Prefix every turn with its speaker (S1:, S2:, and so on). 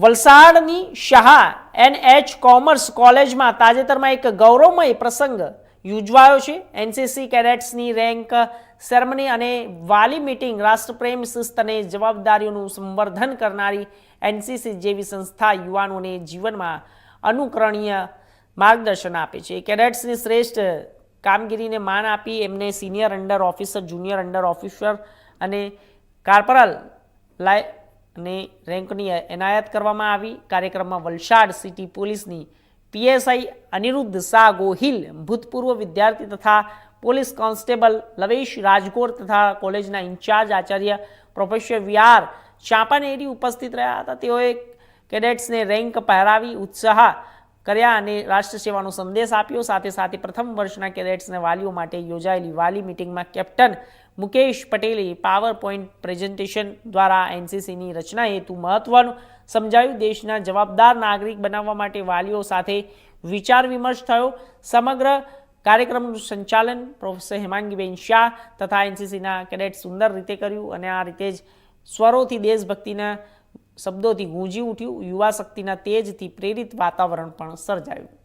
S1: વલસાડની Shah NH commerce કોલેજમાં તાજેતરમાં એક ગૌરવમય પ્રસંગ યોજવાયો છે. એનસીસી કેડેટ્સની રેન્ક, સેરેમની અને વાલી મીટિંગ રાષ્ટ્રપ્રેમ શિસ્ત અને જવાબદારીઓનું સંવર્ધન કરનારી એનસીસી જેવી સંસ્થા યુવાનોને જીવનમાં અનુકરણીય માર્ગદર્શન આપે છે. કેડેટ્સની શ્રેષ્ઠ કામગીરીને માન આપી એમને senior under officer, junior under officer અને કાર્પોરલ લાય અને રેન્કની એનાયત કરવામાં આવી. કાર્યક્રમમાં વલસાડ સિટી પોલીસની પીએસઆઈ અનિરુદ્ધ શાહ ગોહિલ, ભૂતપૂર્વ વિદ્યાર્થી તથા પોલીસ કોન્સ્ટેબલ લવેશ રાજગોર તથા કોલેજના in charge Acharya professor VR Champaneri ઉપસ્થિત રહ્યા હતા. તેઓએ કેડેટ્સને રેન્ક પહેરાવી ઉત્સાહ કર્યા અને રાષ્ટ્ર સેવાનો સંદેશ આપ્યો. સાથે સાથે પ્રથમ વર્ષના કેડેટ્સના વાલીઓ માટે યોજાયેલી વાલી મિટિંગમાં કેપ્ટન મુકેશ પટેલે પાવર પોઈન્ટ પ્રેઝન્ટેશન દ્વારા એનસીસીની રચના હેતુ મહત્વનું સમજાયું. દેશના જવાબદાર નાગરિક બનાવવા માટે વાલીઓ સાથે વિચાર વિમર્શ થયો. સમગ્ર કાર્યક્રમનું સંચાલન પ્રોફેસર હેમાંગીબેન શાહ તથા એનસીસીના કેડેટ સુંદર રીતે કર્યું અને આ રીતે જ સ્વરોથી દેશભક્તિના શબ્દોથી ગુંજી ઉઠ્યું. યુવા શક્તિના તેજથી પ્રેરિત વાતાવરણ પણ સર્જાયું.